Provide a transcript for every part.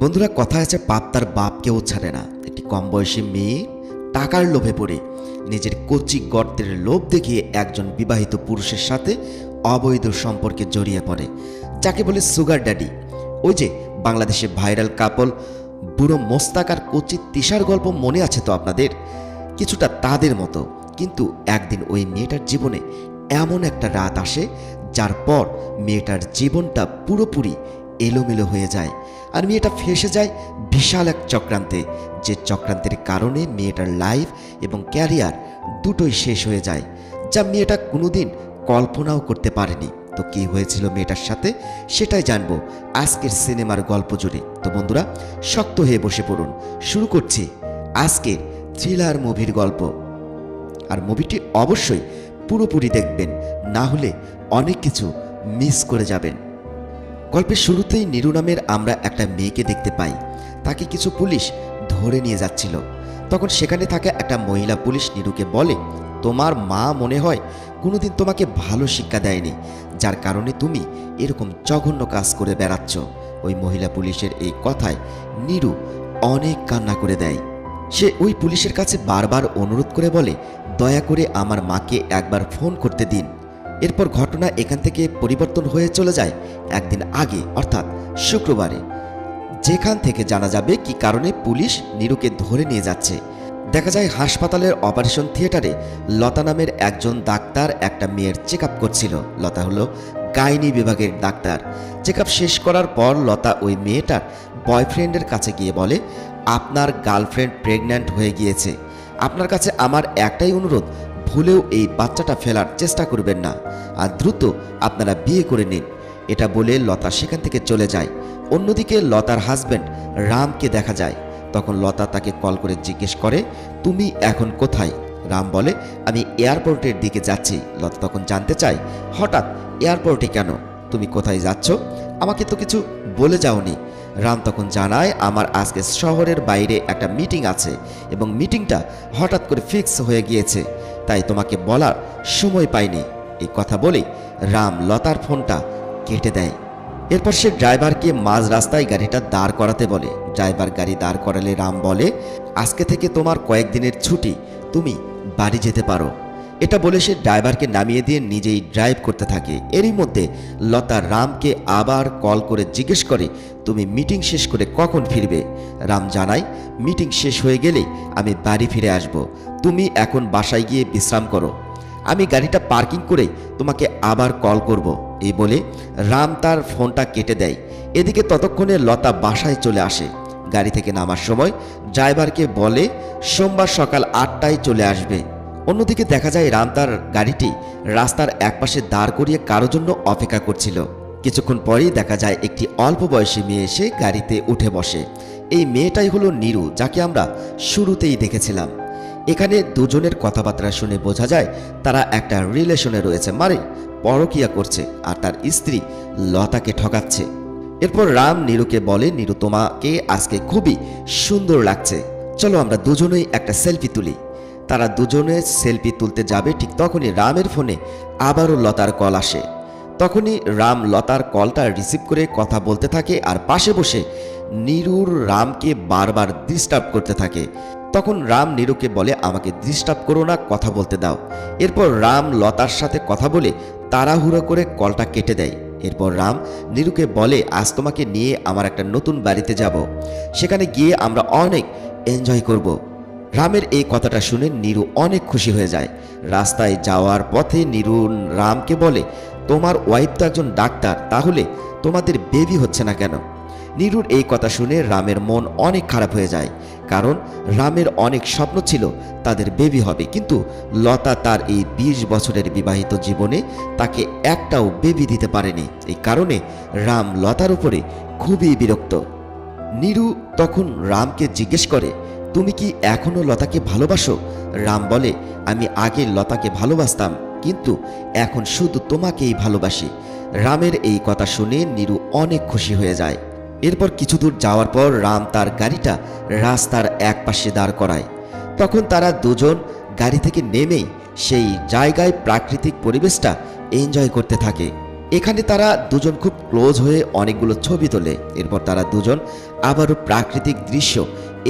বন্ধুরা, কথা আছে পাপ তার বাপকেও ছাড়ে না। একটি কম বয়সী মেয়ে টাকার লোভে পড়ে, নিজের কচি গর্তের লোভ দেখিয়ে একজন বিবাহিত পুরুষের সাথে অবৈধ সম্পর্কে জড়িয়ে পড়ে, যাকে বলে সুগার ড্যাডি ওই যে বাংলাদেশে ভাইরাল কাপল, বুড়ো মোস্তাক আর কচি তিসার গল্প মনে আছে তো আপনাদের? কিছুটা তাদের মতো। কিন্তু একদিন ওই মেয়েটার জীবনে এমন একটা রাত আসে, যার পর মেয়েটার জীবনটা পুরোপুরি এলোমেলো হয়ে যায়। আর মেয়েটা ফেসে যায় বিশাল এক চক্রান্তে, যে চক্রান্তের কারণে মেয়েটার লাইফ এবং ক্যারিয়ার দুটোই শেষ হয়ে যায়, যা মেয়েটা কোনোদিন কল্পনাও করতে পারেনি। তো কি হয়েছিল মেয়েটার সাথে? সেটাই জানব আজকের সিনেমার গল্প জুড়ে। তো বন্ধুরা, শক্ত হয়ে বসে পড়ুন। শুরু করছি আজকের থ্রিলার মুভির গল্প। আর মুভিটি অবশ্যই পুরোপুরি দেখবেন, না হলে অনেক কিছু মিস করে যাবেন। গল্পের শুরুতেই নিরু নামের আমরা একটা মেয়েকে দেখতে পাই। তাকে কিছু পুলিশ ধরে নিয়ে যাচ্ছিল। তখন সেখানে থাকা একটা মহিলা পুলিশ নিরুকে বলে, তোমার মা মনে হয় কোনোদিন তোমাকে ভালো শিক্ষা দেয়নি, যার কারণে তুমি এরকম জঘন্য কাজ করে বেড়াচ্ছ। ওই মহিলা পুলিশের এই কথায় নিরু অনেক কান্না করে দেয়। সে ওই পুলিশের কাছে বারবার অনুরোধ করে বলে, দয়া করে আমার মাকে একবার ফোন করতে দিন। এরপর ঘটনা এখান থেকে পরিবর্তন হয়ে চলে যায় একদিন আগে, অর্থাৎ শুক্রবারে। যেখান থেকে জানা যাবে কি কারণে পুলিশ নিরুকে ধরে নিয়ে যাচ্ছে। দেখা যায় হাসপাতালের অপারেশন থিয়েটারে লতা নামের একজন ডাক্তার একটা মেয়ের চেক করছিল। লতা হলো গাইনি বিভাগের ডাক্তার। চেক শেষ করার পর লতা ওই মেয়েটার বয়ফ্রেন্ডের কাছে গিয়ে বলে, আপনার গার্লফ্রেন্ড প্রেগন্যান্ট হয়ে গিয়েছে। আপনার কাছে আমার একটাই অনুরোধ ভুলেও এই বাচ্চাটা ফেলার চেষ্টা করবেন না। আর দ্রুত আপনারা বিয়ে করে নিন। এটা বলে লতা সেখান থেকে চলে যায়। অন্যদিকে লতার হাজব্যান্ড রামকে দেখা যায়। তখন লতা তাকে কল করে জিজ্ঞেস করে, তুমি এখন কোথায়? রাম বলে, আমি এয়ারপোর্টের দিকে যাচ্ছি। লতা তখন জানতে চায়, হঠাৎ এয়ারপোর্টে কেন? তুমি কোথায় যাচ্ছ? আমাকে তো কিছু বলে যাওনি। রাম তখন জানায়, আমার আজকে শহরের বাইরে একটা মিটিং আছে এবং মিটিংটা হঠাৎ করে ফিক্স হয়ে গিয়েছে। তাই তোমাকে বলার সময় পাইনি। এই কথা বলেই রাম লতার ফোনটা কেটে দেয়। এরপর সে ড্রাইভারকে মাঝ রাস্তায় গাড়িটা দাঁড় করাতে বলে। ড্রাইভার গাড়ি দাঁড় করালে রাম বলে, আজকে থেকে তোমার কয়েকদিনের ছুটি, তুমি বাড়ি যেতে পারো। এটা বলে সে ড্রাইভারকে নামিয়ে দিয়ে নিজেই ড্রাইভ করতে থাকে। এরই মধ্যে লতা রামকে আবার কল করে জিজ্ঞেস করে, তুমি মিটিং শেষ করে কখন ফিরবে? রাম জানায়, মিটিং শেষ হয়ে গেলে আমি বাড়ি ফিরে আসব। তুমি এখন বাসায় গিয়ে বিশ্রাম করো। আমি গাড়িটা পার্কিং করে তোমাকে আবার কল করব। এই বলে রাম তার ফোনটা কেটে দেয়। এদিকে ততক্ষণে লতা বাসায় চলে আসে। গাড়ি থেকে নামার সময় ড্রাইভারকে বলে, সোমবার সকাল আটটায় চলে আসবে। অন্যদিকে দেখা যায় রাম তার গাড়িটি রাস্তার একপাশে দাঁড় করিয়ে কারোর জন্য অপেক্ষা করছিল। কিছুক্ষণ পরেই দেখা যায় একটি অল্প বয়সী মেয়ে এসে গাড়িতে উঠে বসে। এই মেয়েটাই হলো নিরু, যাকে আমরা শুরুতেই দেখেছিলাম। এখানে দুজনের কথাবার্তা শুনে বোঝা যায় তারা একটা রিলেশনে রয়েছে। মানে পরকিয়া করছে আর তার স্ত্রী লতাকে ঠকাচ্ছে। এরপর রাম নীরুকে বলে, নীরু, তোমাকে আজকে খুবই সুন্দর লাগছে। চলো আমরা দুজনেই একটা সেলফি তুলি। তারা দুজনে সেলফি তুলতে যাবে ঠিক তখনই রামের ফোনে আবারও লতার কল আসে। তখনই রাম লতার কলটা রিসিভ করে কথা বলতে থাকে আর পাশে বসে নীরুর রামকে বারবার ডিস্টার্ব করতে থাকে। তখন রাম নীরুকে বলে, আমাকে ডিস্টার্ব করো না, কথা বলতে দাও। এরপর রাম লতার সাথে কথা বলে তাড়াহুড়ো করে কলটা কেটে দেয়। এরপর রাম নীরুকে বলে, আজ তোমাকে নিয়ে আমার একটা নতুন বাড়িতে যাব। সেখানে গিয়ে আমরা অনেক এনজয় করব। রামের এই কথাটা শুনে নীরু অনেক খুশি হয়ে যায়। রাস্তায় যাওয়ার পথে নীরু রামকে বলে, তোমার ওয়াইফ তো একজন ডাক্তার, তাহলে তোমাদের বেবি হচ্ছে না কেন? নীরুর এই কথা শুনে রামের মন অনেক খারাপ হয়ে যায়। কারণ রামের অনেক স্বপ্ন ছিল তাদের বেবি হবে। কিন্তু লতা তার এই বিশ বছরের বিবাহিত জীবনে তাকে একটাও বেবি দিতে পারেনি। এই কারণে রাম লতার উপরে খুবই বিরক্ত। নীরু তখন রামকে জিজ্ঞেস করে, তুমি কি এখনও লতাকে ভালোবাসো? রাম বলে, আমি আগে লতাকে ভালোবাসতাম, কিন্তু এখন শুধু তোমাকেই ভালোবাসি। রামের এই কথা শুনে নীরু অনেক খুশি হয়ে যায়। এরপর কিছু দূর যাওয়ার পর রাম তার গাড়িটা রাস্তার এক পাশে দাঁড় করায়। তখন তারা দুজন গাড়ি থেকে নেমেই সেই জায়গায় প্রাকৃতিক পরিবেশটা এনজয় করতে থাকে। এখানে তারা দুজন খুব ক্লোজ হয়ে অনেকগুলো ছবি তোলে। এরপর তারা দুজন আবারও প্রাকৃতিক দৃশ্য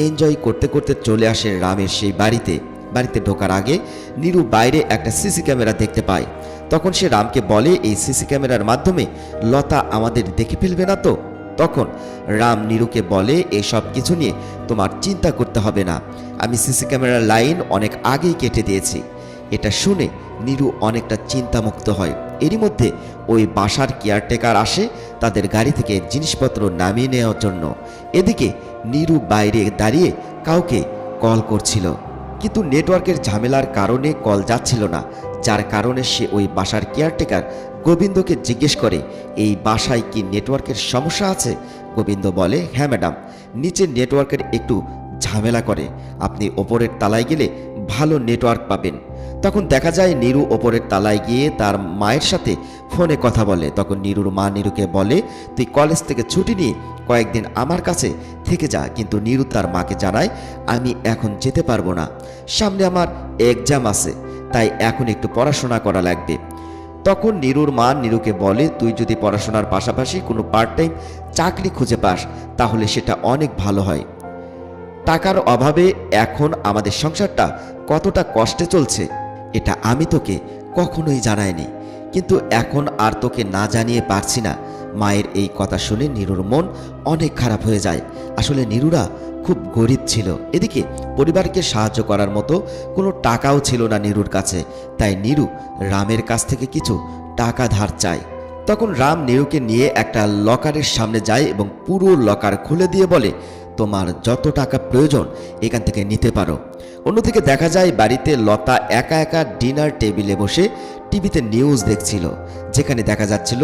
এনজয় করতে করতে চলে আসে রামের সেই বাড়িতে। বাড়িতে ঢোকার আগে নিরু বাইরে একটা সিসি ক্যামেরা দেখতে পায়। তখন সে রামকে বলে, এই সিসি ক্যামেরার মাধ্যমে লতা আমাদের দেখে ফেলবে না তো? তখন রাম নিরুকে বলে, এসব কিছু নিয়ে তোমার চিন্তা করতে হবে না। আমি সিসি ক্যামেরার লাইন অনেক আগেই কেটে দিয়েছি। এটা শুনে নিরু অনেকটা চিন্তামুক্ত হয়। এরই মধ্যে ওই বাসার কেয়ারটেকার আসে তাদের গাড়ি থেকে জিনিসপত্র নামিয়ে নেওয়ার জন্য। এদিকে নিরু বাইরে দাঁড়িয়ে কাউকে কল করছিল। কিন্তু নেটওয়ার্কের ঝামেলার কারণে কল যাচ্ছিল না। যার কারণে সে ওই বাসার কেয়ারটেকার গোবিন্দকে জিজ্ঞেস করে, এই বাসায় কি নেটওয়ার্কের সমস্যা আছে? গোবিন্দ বলে হ্যাঁ ম্যাডাম, নিচে নেটওয়ার্কের একটু ঝামেলা করে। আপনি ওপরের তালায় গেলে ভালো নেটওয়ার্ক পাবেন। তখন দেখা যায় নিরু ওপরের তালায় গিয়ে তার মায়ের সাথে ফোনে কথা বলে। তখন নিরুর মা নিরুকে বলে, তুই কলেজ থেকে ছুটি নিয়ে কয়েকদিন আমার কাছে থেকে যা, কিন্তু নিরু তার মাকে জানায়, আমি এখন যেতে পারব না। সামনে আমার এক্সাম আছে। তাই এখন একটু পড়াশোনা করা লাগবে। তখন নিরুর মা নিরুকে বলে, তুই যদি পড়াশোনার পাশাপাশি কোনো পার্ট টাইম চাকরি খুঁজে পাস, তাহলে সেটা অনেক ভালো হয়। টাকার অভাবে এখন আমাদের সংসারটা কতটা কষ্টে চলছে, এটা আমি তোকে কখনোই জানাইনি। কিন্তু এখন আর তোকে না জানিয়ে পারছি না। মায়ের এই কথা শুনে নিরুর মন অনেক খারাপ হয়ে যায়। আসলে নিরুরা খুব গরিব ছিল। এদিকে পরিবারকে সাহায্য করার মতো কোনো টাকাও ছিল না নিরুর কাছে। তাই নিরু রামের কাছ থেকে কিছু টাকা ধার চায়। তখন রাম নিরুকে নিয়ে একটা লকারের সামনে যায় এবং পুরো লকার খুলে দিয়ে বলে, তোমার যত টাকা প্রয়োজন এখান থেকে নিতে পারো। অন্যদিকে দেখা যায় বাড়িতে লতা একা একা ডিনার টেবিলে বসে টিভিতে নিউজ দেখছিল। যেখানে দেখা যাচ্ছিল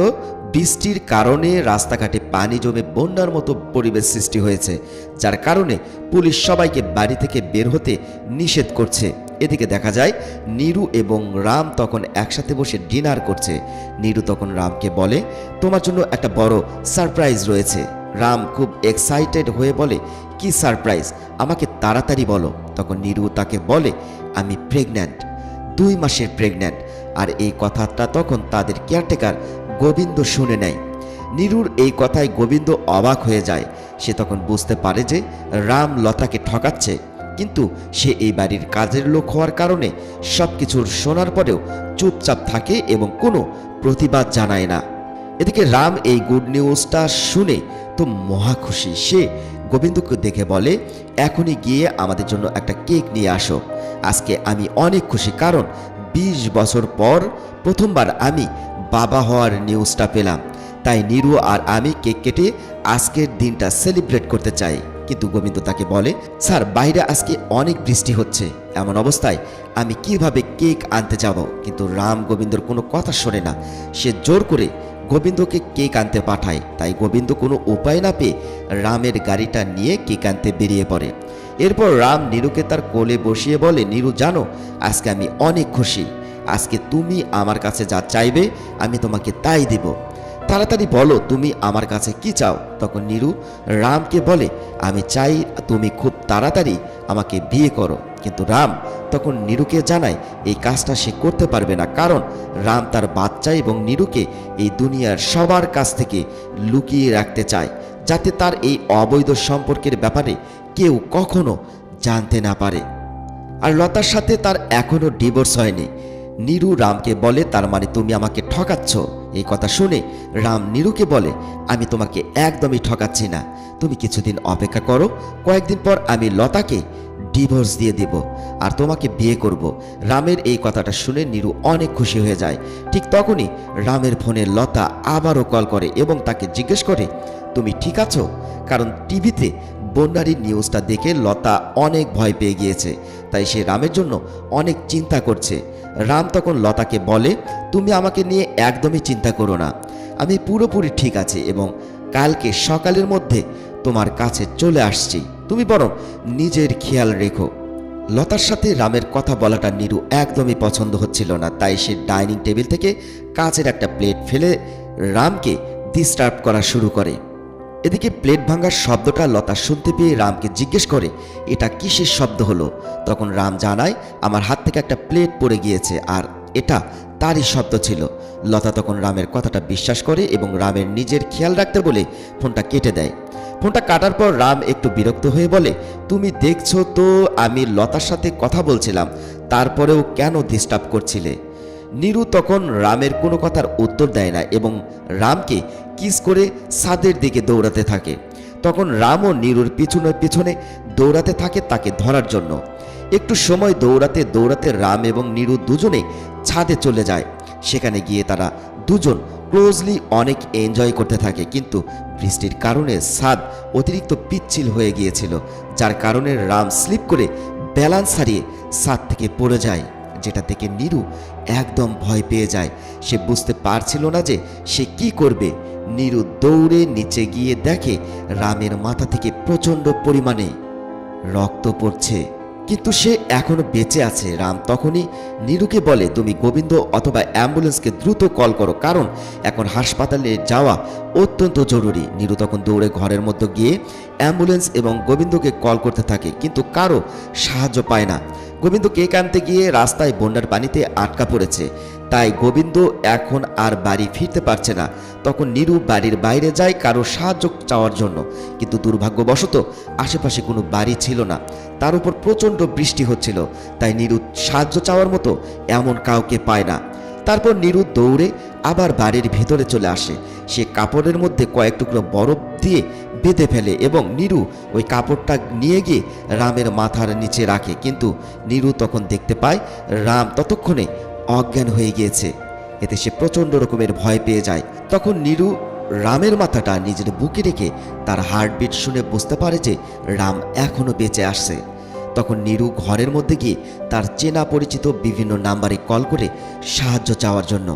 বৃষ্টির কারণে রাস্তাঘাটে পানি জমে বন্যার মতো পরিবেশ সৃষ্টি হয়েছে, যার কারণে পুলিশ সবাইকে বাড়ি থেকে বের হতে নিষেধ করছে। এদিকে দেখা যায়, নীরু এবং রাম তখন একসাথে বসে ডিনার করছে। নীরু তখন রামকে বলে, তোমার জন্য একটা বড় সারপ্রাইজ রয়েছে। রাম খুব এক্সাইটেড হয়ে বলে, কি সারপ্রাইজ? আমাকে তাড়াতাড়ি বলো। তখন নীরু তাকে বলে, আমি প্রেগন্যান্ট, দুই মাসের প্রেগন্যান্ট। আর এই কথাটা তখন তাদের কেয়ারটেকার গোবিন্দ শুনে নেয়। নীরুর এই কথায় গোবিন্দ অবাক হয়ে যায়। সে তখন বুঝতে পারে যে রাম লতাকে ঠকাচ্ছে, কিন্তু সে এই বাড়ির কাজের লোক হওয়ার কারণে সব কিছুর শোনার পরেও চুপচাপ থাকে এবং কোনো প্রতিবাদ জানায় না। এদিকে রাম এই গুড নিউজটা শুনে তো মহা খুশি। সে গোবিন্দকে দেখে বলে, এখনই গিয়ে আমাদের জন্য একটা কেক নিয়ে আসো। আজকে আমি অনেক খুশি, কারণ ২০ বছর পর প্রথমবার আমি বাবা হওয়ার নিউজটা পেলাম। তাই নিরু আর আমি কেক কেটে আজকের দিনটা সেলিব্রেট করতে চাই। কিন্তু গোবিন্দ তাকে বলে, স্যার, বাইরে আজকে অনেক বৃষ্টি হচ্ছে। এমন অবস্থায় আমি কীভাবে কেক আনতে যাব? কিন্তু রাম গোবিন্দর কোনো কথা শোনে না। সে জোর করে গোবিন্দকে কেক আনতে পাঠায়। তাই গোবিন্দ কোনো উপায় না পেয়ে রামের গাড়িটা নিয়ে কেক আনতে বেরিয়ে পড়ে। এরপর রাম নীরুকে তার কোলে বসিয়ে বলে, নীরু, জানো, আজকে আমি অনেক খুশি। আজকে তুমি আমার কাছে যা চাইবে, আমি তোমাকে তাই দেব। তাড়াতাড়ি বলো, তুমি আমার কাছে কি চাও? তখন নীরু রামকে বলে, আমি চাই তুমি খুব তাড়াতাড়ি আমাকে বিয়ে করো। কিন্তু রাম তখন নীরুকে জানায়, এই কাজটা সে করতে পারবে না। কারণ রাম তার বাচ্চা এবং নীরুকে এই দুনিয়ার সবার কাছ থেকে লুকিয়ে রাখতে চায়, যাতে তার এই অবৈধ সম্পর্কের ব্যাপারে কেউ কখনো জানতে না পারে। আর লতার সাথে তার এখনও ডিভোর্স হয়নি। নীরু রামকে বলে, তার মানে তুমি আমাকে ঠকাচ্ছ? এই কথা শুনে রাম নীরুকে বলে, আমি তোমাকে একদমই ঠকাচ্ছি না। তুমি কিছুদিন অপেক্ষা করো, কয়েকদিন পর আমি লতাকে ডিভোর্স দিয়ে দেব আর তোমাকে বিয়ে করব। রামের এই কথাটা শুনে নীরু অনেক খুশি হয়ে যায়। ঠিক তখনই রামের ফোনে লতা আবারও কল করে এবং তাকে জিজ্ঞেস করে, তুমি ঠিক আছো? কারণ টিভিতে বন্যারির নিউজটা দেখে লতা অনেক ভয় পেয়ে গিয়েছে। তাই সে রামের জন্য অনেক চিন্তা করছে। রাম তখন লতাকে বলে, তুমি আমাকে নিয়ে একদমই চিন্তা করো না। আমি পুরোপুরি ঠিক আছি এবং কালকে সকালের মধ্যে তোমার কাছে চলে আসছি। তুমি বরং নিজের খেয়াল রেখো। লতার সাথে রামের কথা বলাটা নিরু একদমই পছন্দ হচ্ছিল না। তাই সে ডাইনিং টেবিল থেকে কাচের একটা প্লেট ফেলে রামকে ডিস্টার্ব করা শুরু করে। এদিকে প্লেট ভাঙার শব্দটা লতা শুনতে পেয়ে রামকে জিজ্ঞেস করে, এটা কিসের শব্দ হলো? তখন রাম জানায়, আমার হাত থেকে একটা প্লেট পড়ে গিয়েছে আর এটা তারই শব্দ ছিল। লতা তখন রামের কথাটা বিশ্বাস করে এবং রামের নিজের খেয়াল রাখতে বলে ফোনটা কেটে দেয়। ফোনটা কাটার পর রাম একটু বিরক্ত হয়ে বলে, তুমি দেখছ তো, আমি লতার সাথে কথা বলছিলাম, তারপরেও কেন ডিস্টার্ব করছিলে? নীরু তখন রামের কোনো কথার উত্তর দেয় না এবং রামকে কিস করে ছাদের দিকে দৌড়াতে থাকে। তখন রাম ও নীরুর পিছনে পিছনে দৌড়াতে থাকে তাকে ধরার জন্য। একটু সময় দৌড়াতে দৌড়াতে রাম এবং নীরু দুজনে ছাদে চলে যায়। সেখানে গিয়ে তারা দুজন ক্লোজলি অনেক এনজয় করতে থাকে। কিন্তু বৃষ্টির কারণে ছাদ অতিরিক্ত পিচ্ছিল হয়ে গিয়েছিল, যার কারণে রাম স্লিপ করে ব্যালান্স হারিয়ে ছাদ থেকে পড়ে যায়, যেটা থেকে নীরু একদম ভয় পেয়ে যায়। সে বুঝতে পারছিল না যে সে কি করবে। নীরু দৌড়ে নিচে গিয়ে দেখে রামের মাথা থেকে প্রচণ্ড পরিমাণে রক্ত পড়ছে। কিন্তু সে এখনও বেঁচে আছে। রাম তখনই নীরুকে বলে, তুমি গোবিন্দ অথবা অ্যাম্বুলেন্সকে দ্রুত কল করো, কারণ এখন হাসপাতালে যাওয়া অত্যন্ত জরুরি। নীরু তখন দৌড়ে ঘরের মধ্যে গিয়ে অ্যাম্বুলেন্স এবং গোবিন্দকে কল করতে থাকে, কিন্তু কারও সাহায্য পায় না। গোবিন্দ কেক আনতে গিয়ে রাস্তায় বন্যার পানিতে আটকা পড়েছে। তাই গোবিন্দ এখন আর বাড়ি ফিরতে পারছে না। তখন নীরু বাড়ির বাইরে যায় কারও সাহায্য চাওয়ার জন্য। কিন্তু দুর্ভাগ্যবশত আশেপাশে কোনো বাড়ি ছিল না। তার উপর প্রচণ্ড বৃষ্টি হচ্ছিল। তাই নীরু সাহায্য চাওয়ার মতো এমন কাউকে পায় না। তারপর নীরু দৌড়ে আবার বাড়ির ভেতরে চলে আসে। সে কাপড়ের মধ্যে কয়েক টুকরো বরফ দিয়ে বেঁধে ফেলে এবং নীরু ওই কাপড়টা নিয়ে গিয়ে রামের মাথার নিচে রাখে। কিন্তু নীরু তখন দেখতে পায় রাম ততক্ষণে অজ্ঞান হয়ে গিয়েছে। এতে সে প্রচণ্ড রকমের ভয় পেয়ে যায়। তখন নীরু রামের মাথাটা নিজের বুকে রেখে তার হার্টবিট শুনে বুঝতে পারে যে রাম এখনও বেঁচে আসছে। তখন নীরু ঘরের মধ্যে গিয়ে তার চেনা পরিচিত বিভিন্ন নাম্বারে কল করে সাহায্য চাওয়ার জন্য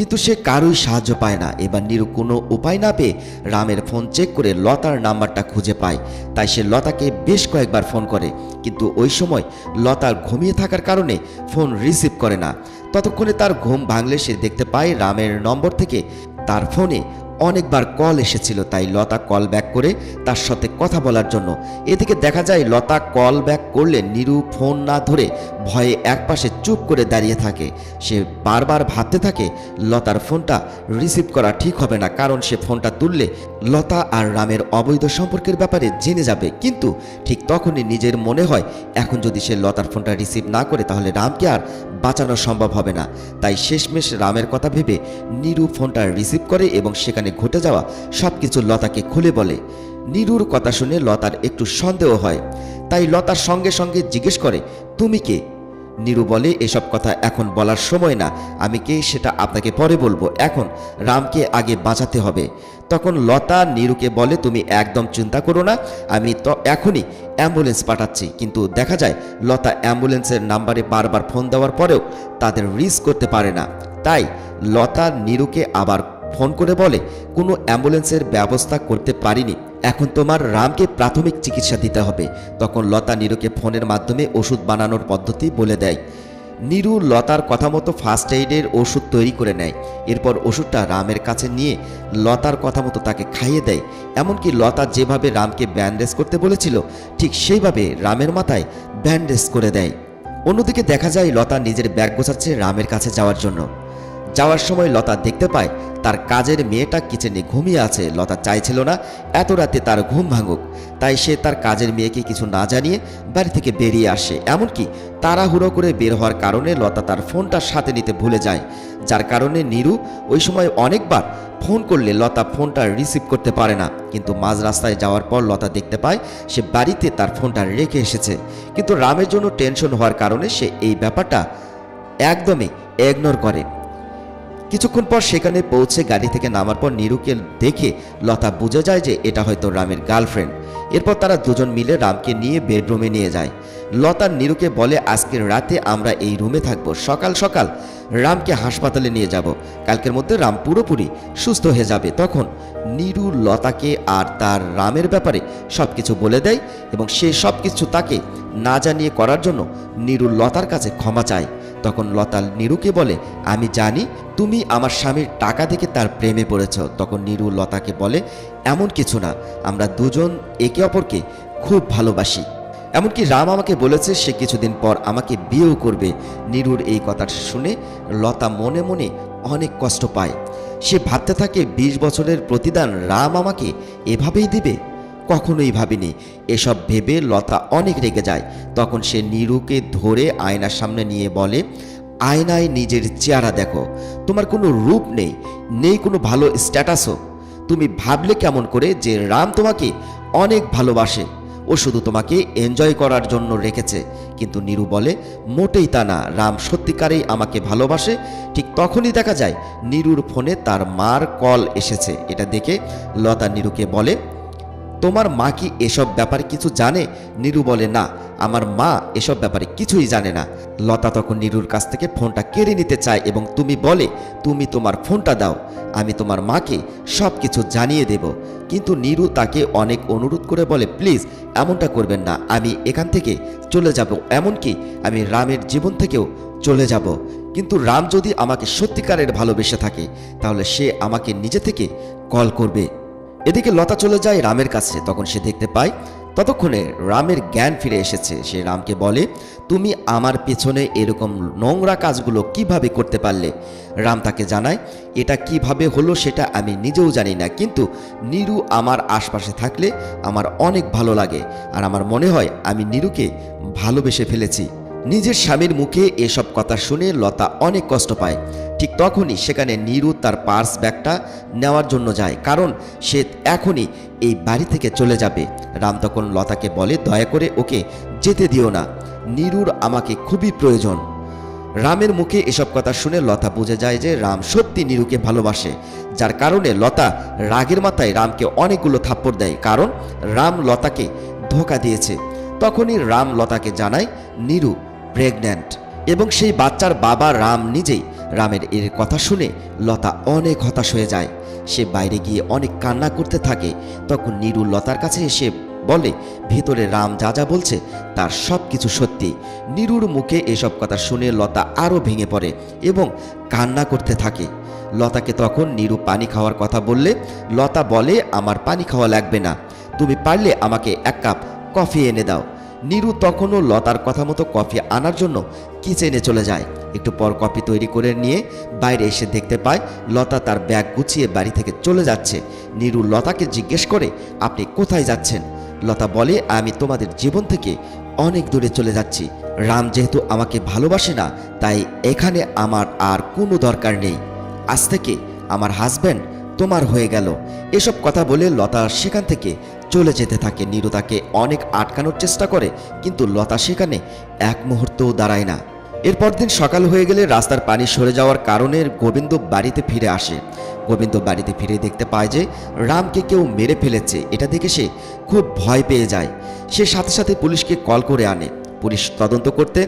কিন্তু সে কারোই সাহায্য পায় না। এবার নিরু কোনো উপায় না পেয়ে রামের ফোন চেক করে লতার নাম্বারটা খুঁজে পায়। তাই সে লতাকে বেশ কয়েকবার ফোন করে। কিন্তু ওই সময় লতার ঘুমিয়ে থাকার কারণে ফোন রিসিভ করে না। ততক্ষণে তার ঘুম ভাঙলে সে দেখতে পায় রামের নম্বর থেকে তার ফোনে অনেকবার কল এসেছিল, তাই লতা কল ব্যাক করে তার সাথে কথা বলার জন্য। এদিকে দেখা যায়, লতা কল ব্যাক করলে নিরু ফোন না ধরে ভয়ে একপাশে চুপ করে দাঁড়িয়ে থাকে। সে বারবার ভাবতে থাকে, লতার ফোনটা রিসিভ করা ঠিক হবে না, কারণ সে ফোনটা তুললে লতা আর রামের অবৈধ সম্পর্কের ব্যাপারে জেনে যাবে। কিন্তু ঠিক তখনই নিজের মনে হয়, এখন যদি সে লতার ফোনটা রিসিভ না করে, তাহলে রামকে আর বাঁচানো সম্ভব হবে না। তাই শেষমেশ রামের কথা ভেবে নিরু ফোনটা রিসিভ করে এবং সেখানে ঘটে যাওয়া সব কিছু লতাকে খুলে বলে। নিরুর কথা শুনে লতার একটু সন্দেহ হয়। তাই লতার সঙ্গে সঙ্গে জিজ্ঞেস করে, তুমি কে? নিরু বলে, এসব কথা এখন বলার সময় না। আমি কে সেটা আপনাকে পরে বলব। এখন রামকে আগে বাঁচাতে হবে। তখন লতা নিরুকে বলে, তুমি একদম চিন্তা করো না। আমি তো এখনই অ্যাম্বুলেন্স পাঠাচ্ছি। কিন্তু দেখা যায়, লতা অ্যাম্বুলেন্সের নাম্বারে বারবার ফোন দেওয়ার পরেও তাদের রিস করতে পারে না। তাই লতা নিরুকে আবার ফোন করে বলে, কোনো অ্যাম্বুলেন্সের ব্যবস্থা করতে পারিনি। এখন তোমার রামকে প্রাথমিক চিকিৎসা দিতে হবে। তখন লতা নিরুকে ফোনের মাধ্যমে ওষুধ বানানোর পদ্ধতি বলে দেয়। নিরু লতার কথা মতো ফার্স্ট এইডের ওষুধ তৈরি করে নেয়। এরপর ওষুধটা রামের কাছে নিয়ে লতার কথা মতো তাকে খাইয়ে দেয়। এমনকি লতা যেভাবে রামকে ব্যান্ডেজ করতে বলেছিল, ঠিক সেইভাবে রামের মাথায় ব্যান্ডেজ করে দেয়। অন্যদিকে দেখা যায় লতা নিজের ব্যাগ গোছাচ্ছে রামের কাছে যাওয়ার জন্য। যাওয়ার সময় লতা দেখতে পায়, তার কাজের মেয়েটা কিচেনে ঘুমিয়ে আছে। লতা চাইছিল না, এত রাতে তার ঘুম ভাঙুক। তাই সে তার কাজের মেয়েকে কিছু না জানিয়ে বাড়ি থেকে বেরিয়ে আসে। এমনকি তাড়াহুড়ো করে বের হওয়ার কারণে লতা তার ফোনটা সাথে নিতে ভুলে যায়। যার কারণে নিরু ওই সময় অনেকবার ফোন করলে লতা ফোনটা রিসিভ করতে পারে না। কিন্তু মাঝ রাস্তায় যাওয়ার পর লতা দেখতে পায়, সে বাড়িতে তার ফোনটা রেখে এসেছে। কিন্তু রামের জন্য টেনশন হওয়ার কারণে সে এই ব্যাপারটা একদমই ইগনোর করে। কিছুক্ষণ পর সেখানে পৌঁছে গাড়ি থেকে নামার পর নিরুকে দেখে লতা বুঝে যায় যে এটা হয়তো রামের গার্লফ্রেন্ড। এরপর তারা দুজন মিলে রামকে নিয়ে বেডরুমে নিয়ে যায়। লতা নিরুকে বলে আজকের রাতে আমরা এই রুমে থাকব। সকাল সকাল রামকে হাসপাতালে নিয়ে যাব। কালকের মধ্যে রাম পুরোপুরি সুস্থ হয়ে যাবে। তখন নিরু লতাকে আর তার রামের ব্যাপারে সব কিছু বলে দেয় এবং সে সব কিছু তাকে না জানিয়ে করার জন্য নিরু লতার কাছে ক্ষমা চায়। তখন লতা নিরুকে বলে, আমি জানি তুমি আমার স্বামীর টাকা দেখে তার প্রেমে পড়েছ। তখন নিরু লতাকে বলে, এমন কিছু না, আমরা দুজন একে অপরকে খুব ভালোবাসি। এমনকি রাম আমাকে বলেছে সে কিছুদিন পর আমাকে বিয়েও করবে। নীরুর এই কথাটা শুনে লতা মনে মনে অনেক কষ্ট পায়। সে ভাবতে থাকে ২০ বছরের প্রতিদান রাম আমাকে এভাবেই দিবে? কখনোই ভাবিনি। এসব ভেবে লতা অনেক রেগে যায়। তখন সে নীরুকে ধরে আয়নার সামনে নিয়ে বলে, আয়নায় নিজের চেহারা দেখো। তোমার কোনো রূপ নেই নেই কোনো ভালো স্ট্যাটাসও। তুমি ভাবলে কেমন করে যে রাম তোমাকে অনেক ভালোবাসে। ও শুধু তোমাকে এনজয় করার জন্য রেখেছে। কিন্তু নীরু বলে, মোটেই তা না। রাম সত্যিকারেই আমাকে ভালোবাসে। ঠিক তখনই দেখা যায়, নীরুর ফোনে তার মার কল এসেছে। এটা দেখে লতা নীরুকে বলে তোমার মা কি এসব ব্যাপারে কিছু জানে? নীরু বলে, না, আমার মা এসব ব্যাপারে কিছুই জানে না। লতা তখন নীরুর কাছ থেকে ফোনটা কেড়ে নিতে চায় এবং তুমি বলে, তুমি তোমার ফোনটা দাও, আমি তোমার মাকে সব কিছু জানিয়ে দেব। কিন্তু নীরু তাকে অনেক অনুরোধ করে বলে, প্লিজ, এমনটা করবেন না, আমি এখান থেকে চলে যাব। এমনকি আমি রামের জীবন থেকেও চলে যাব। কিন্তু রাম যদি আমাকে সত্যিকারের ভালোবেসে থাকে, তাহলে সে আমাকে নিজে থেকে কল করবে। এদিকে লতা চলে যায় রামের কাছে, তখন সে দেখতে পায় ততক্ষণে রামের জ্ঞান ফিরে এসেছে। সে রামকে বলে, তুমি আমার পেছনে এরকম নোংরা কাজগুলো কীভাবে করতে পারলে? রাম তাকে জানায়, এটা কীভাবে হলো সেটা আমি নিজেও জানি না, কিন্তু নীরু আমার আশপাশে থাকলে আমার অনেক ভালো লাগে, আর আমার মনে হয় আমি নীরুকে ভালোবেসে ফেলেছি। নিজের স্বামীর মুখে এসব কথা শুনে লতা অনেক কষ্ট পায়। ঠিক তখনই সেখানে নীরু তার পার্স ব্যাগটা নেওয়ার জন্য যায়, কারণ সে এখনই এই বাড়ি থেকে চলে যাবে। রাম তখন লতাকে বলে, দয়া করে ওকে যেতে দিও না। নীরুর আমাকে খুবই প্রয়োজন। রামের মুখে এসব কথা শুনে লতা বুঝে যায় যে রাম সত্যি নীরুকে ভালোবাসে। যার কারণে লতা রাগের মাথায় রামকে অনেকগুলো থাপ্পড় দেয়, কারণ রাম লতাকে ধোকা দিয়েছে। তখনই রাম লতাকে জানায়, নীরু প্রেগন্যান্ট এবং সেই বাচ্চার বাবা রাম নিজেই রামের এর কথা শুনে লতা অনেক হতাশ হয়ে যায়। সে বাইরে গিয়ে অনেক কান্না করতে থাকে। তখন নীরু লতার কাছে এসে বলে, ভেতরে রাম যা যা বলছে, তার সব কিছু সত্যি। নীরুর মুখে এসব কথা শুনে লতা আরও ভেঙে পড়ে এবং কান্না করতে থাকে। লতাকে তখন নীরু পানি খাওয়ার কথা বললে, লতা বলে, আমার পানি খাওয়া লাগবে না। তুমি পারলে আমাকে এক কাপ কফি এনে দাও। নীরু তখনও লতার কথা মতো কফি আনার জন্য কিচেনে চলে যায়। একটু পর কফি তৈরি করে নিয়ে বাইরে এসে দেখতে পায় লতা তার ব্যাগ গুছিয়ে বাড়ি থেকে চলে যাচ্ছে। নীরু লতাকে জিজ্ঞেস করে, আপনি কোথায় যাচ্ছেন? লতা বলে, আমি তোমাদের জীবন থেকে অনেক দূরে চলে যাচ্ছি। রাম যেহেতু আমাকে ভালোবাসে না, তাই এখানে আমার আর কোনো দরকার নেই। আজ থেকে আমার হাজব্যান্ড তোমার হয়ে গেল। এসব কথা বলে লতা সেখান থেকে চলে যেতে থাকে। নীরু তাকে অনেক আটকানোর চেষ্টা করে, কিন্তু লতা সেখানে এক মুহূর্তও দাঁড়ায় না। এরপর দিন সকাল হয়ে গেলে রাস্তার পানি সরে যাওয়ার কারণে গোবিন্দ বাড়িতে ফিরে আসে। গোবিন্দ বাড়িতে ফিরে দেখতে পায় যে রামকে কেউ মেরে ফেলেছে। এটা দেখে সে খুব ভয় পেয়ে যায়। সে সাথে সাথে পুলিশকে কল করে আনে। পুলিশ তদন্ত করতে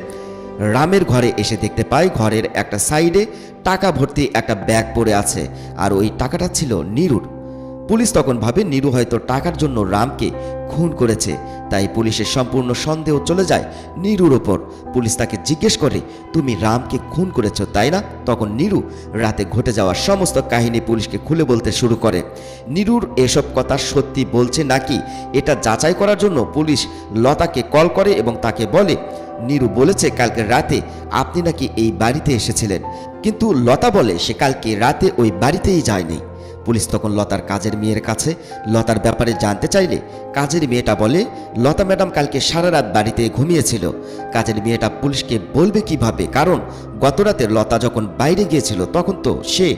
রামের ঘরে এসে দেখতে পায়, ঘরের একটা সাইডে টাকা ভর্তি একটা ব্যাগ পড়ে আছে। আর ওই টাকাটা ছিল নীরুর। পুলিশ তখন ভাবে নীরু হয়তো টাকার জন্য রামকে খুন করেছে। তাই পুলিশের সম্পূর্ণ সন্দেহ চলে যায় নীরুর ওপর। পুলিশ তাকে জিজ্ঞেস করে, তুমি রামকে খুন করেছ, তাই না? তখন নীরু রাতে ঘটে যাওয়া সমস্ত কাহিনী পুলিশকে খুলে বলতে শুরু করে। নীরুর এসব কথা সত্যি বলছে নাকি এটা যাচাই করার জন্য পুলিশ লতাকে কল করে এবং তাকে বলে, নীরু বলেছে কালকে রাতে আপনি নাকি এই বাড়িতে এসেছিলেন। কিন্তু লতা বলে, সে কালকে রাতে ওই বাড়িতেই যায়নি। পুলিশ তখন লতার কাজের মেয়ের কাছে, লতার ব্যাপারে জানতে চাইলে কাজের মেয়েটা বলে, লতা ম্যাডাম কালকে সারা রাত বাড়িতে ঘুমিয়েছিল। কাজের মেয়েটা পুলিশকে বলবে কীভাবে? কারণ গতরাতে লতা যখন বাইরে গিয়েছিল, তখন তো সে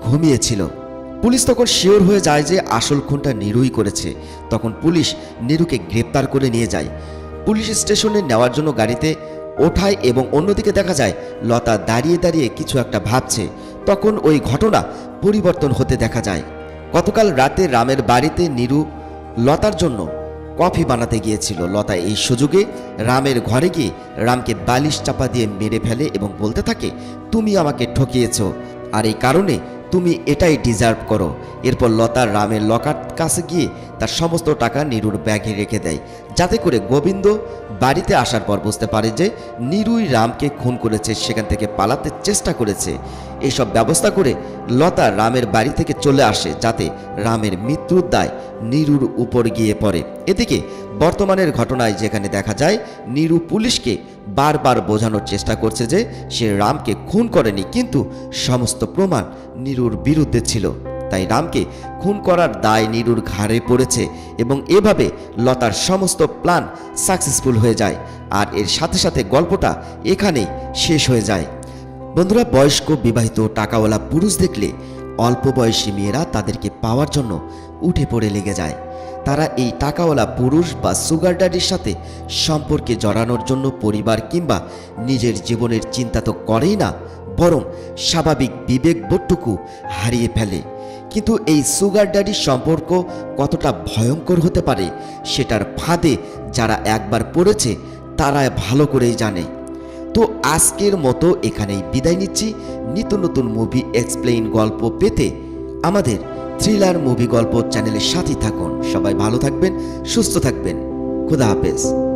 ঘুমিয়েছিল। পুলিশ তখন শিওর হয়ে যায় যে আসল খুনটা নিরুই করেছে। তখন পুলিশ নিরুকে গ্রেপ্তার করে নিয়ে যায়। পুলিশ স্টেশনে নেওয়ার জন্য গাড়িতে ওঠায় এবং অন্যদিকে দেখা যায়, লতা দাঁড়িয়ে দাঁড়িয়ে কিছু একটা ভাবছে। তখন ওই ঘটনা পরিবর্তন হতে দেখা যায়। গতকাল রাতে রামের বাড়িতে নীরু লতার জন্য কফি বানাতে গিয়েছিল। লতা এই সুযোগে রামের ঘরে গিয়ে রামকে বালিশ চাপা দিয়ে মেরে ফেলে এবং বলতে থাকে, তুমি আমাকে ঠকিয়েছ। আর এই কারণে তুমি এটাই ডিজার্ভ করো। এরপর লতা রামের লকার কাছে গিয়ে তার সমস্ত টাকা নিরুর ব্যাগে রেখে দেয়। যাতে করে গোবিন্দ বাড়িতে আসার পর বুঝতে পারে যে নিরুই রামকে খুন করেছে, সেখান থেকে পালাতে চেষ্টা করেছে। এইসব ব্যবস্থা করে লতা রামের বাড়ি থেকে চলে আসে, যাতে রামের মৃত্যুর দায় নিরুর উপর গিয়ে পড়ে। এদিকে বর্তমানের ঘটনায় যেখানে দেখা যায়, নিরু পুলিশকে বারবার বোঝানোর চেষ্টা করছে যে সে রামকে খুন করেনি, কিন্তু সমস্ত প্রমাণ নিরুর বিরুদ্ধে ছিল। তাই রামকে খুন করার দায় নিরুর ঘাড়ে পড়েছে এবং এভাবে লতার সমস্ত প্ল্যান সাকসেসফুল হয়ে যায় আর এর সাথে সাথে গল্পটা এখানেই শেষ হয়ে যায়। বন্ধুরা, বয়স্ক, বিবাহিত, টাকাওয়ালা পুরুষ দেখলে অল্প বয়সী মেয়েরা তাদেরকে পাওয়ার জন্য উঠে পড়ে লেগে যায়। তারা এই টাকাওয়ালা পুরুষ বা সুগার ড্যাডির সাথে সম্পর্কে জড়ানোর জন্য পরিবার কিংবা নিজের জীবনের চিন্তা তো করেই না, বরং স্বাভাবিক বিবেক বোধটুকু হারিয়ে ফেলে। কিন্তু এই সুগার ড্যাডির সম্পর্ক কতটা ভয়ঙ্কর হতে পারে সেটার ফাঁদে যারা একবার পড়েছে তারা ভালো করেই জানে। তো আজকের মতো এখানেই বিদায় নিচ্ছি। নিত্য নতুন মুভি এক্সপ্লেইন গল্প পেতে আমাদের থ্রিলার মুভি গল্প চ্যানেলের সাথেই থাকুন। সবাই ভালো থাকবেন, সুস্থ থাকবেন। খুদা হাফেজ।